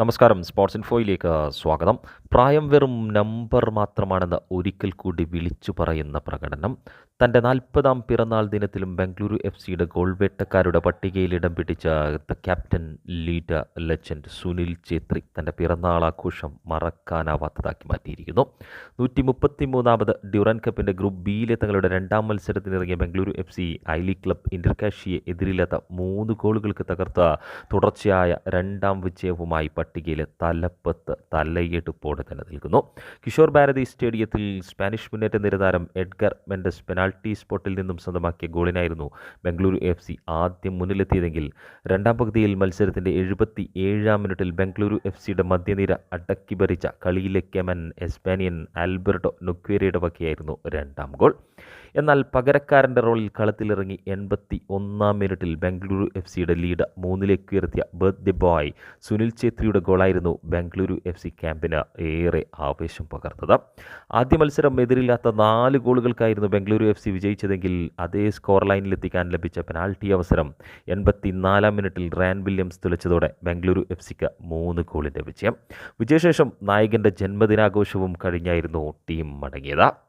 നമസ്കാരം. സ്പോർട്സ് ഇൻഫോയിലേക്ക് സ്വാഗതം. പ്രായം വെറും നമ്പർ മാത്രമാണെന്ന് ഒരിക്കൽ കൂടി വിളിച്ചു പറയുന്ന പ്രകടനം. തന്റെ നാൽപ്പതാം പിറന്നാൾ ദിനത്തിലും ബംഗളൂരു എഫ് സിയുടെ ഗോൾ വേട്ടക്കാരുടെ പട്ടികയിൽ ഇടം പിടിച്ച the captain ലീഡ legend Sunil Chhetri തന്റെ പിറന്നാൾ ആഘോഷം മറക്കാനാവാത്തതാക്കി മാറ്റിയിരിക്കുന്നു. നൂറ്റി മുപ്പത്തി മൂന്നാമത് ഡ്യൂറൻ കപ്പിന്റെ ഗ്രൂപ്പ് ബിയിലെ തങ്ങളുടെ രണ്ടാം മത്സരത്തിനിറങ്ങിയ Bengaluru F C I league club ഇന്റർകാഷിയെ എതിരില്ലാത്ത മൂന്ന് ഗോളുകൾക്ക് തകർത്ത തുടർച്ചയായ രണ്ടാം വിജയവുമായി പട്ടികയിലെ തലപ്പത്ത് തലയെടുപ്പോടെ തന്നെ നിൽക്കുന്നു. കിഷോർ ഭാരതി സ്റ്റേഡിയത്തിൽ സ്പാനിഷ് മുന്നേറ്റ നിരതാരം എഡ്ഗർ മെൻഡസ് പെനാൾട്ടി സ്പോട്ടിൽ നിന്നും സ്വന്തമാക്കിയ ഗോളിനായിരുന്നു ബംഗളൂരു എഫ് സി ആദ്യം മുന്നിലെത്തിയതെങ്കിൽ രണ്ടാം പകുതിയിൽ മത്സരത്തിന്റെ എഴുപത്തി ഏഴാം മിനിറ്റിൽ ബംഗളൂരു എഫ് സിയുടെ മധ്യനിര അടക്കി ഭരിച്ച കളിയിലെ കെമൻ എസ്പാനിയൻ ആൽബർട്ടോ നുക്വേരയുടെ വകയായിരുന്നു രണ്ടാം ഗോൾ. എന്നാൽ പകരക്കാരന്റെ റോളിൽ കളത്തിലിറങ്ങി എൺപത്തി ഒന്നാം മിനിറ്റിൽ ബംഗളൂരു എഫ് സിയുടെ ലീഡ് മൂന്നിലേക്ക് ഉയർത്തിയ ബർത്ത് ദി ബോയ് സുനിൽ ഛേത്രിയുടെ ഗോളായിരുന്നു ബംഗളൂരു എഫ് സി ക്യാമ്പിന് ഏറെ ആവേശം പകർന്നത്. ആദ്യ മത്സരം എതിരില്ലാത്ത നാല് ഗോളുകൾക്കായിരുന്നു ബംഗളൂരു എഫ് സി വിജയിച്ചതെങ്കിൽ അതേ സ്കോർ ലൈനിലെത്തിക്കാൻ ലഭിച്ച പെനാൽറ്റി അവസരം എൺപത്തിനാലാം മിനിറ്റിൽ റാൻ വില്യംസ് തുളച്ചതോടെ ബംഗളൂരു എഫ് സിക്ക് മൂന്ന് ഗോളിന്റെ വിജയം. വിജയശേഷം നായകന്റെ ജന്മദിനാഘോഷവും കഴിഞ്ഞായിരുന്നു ടീം മടങ്ങിയത്.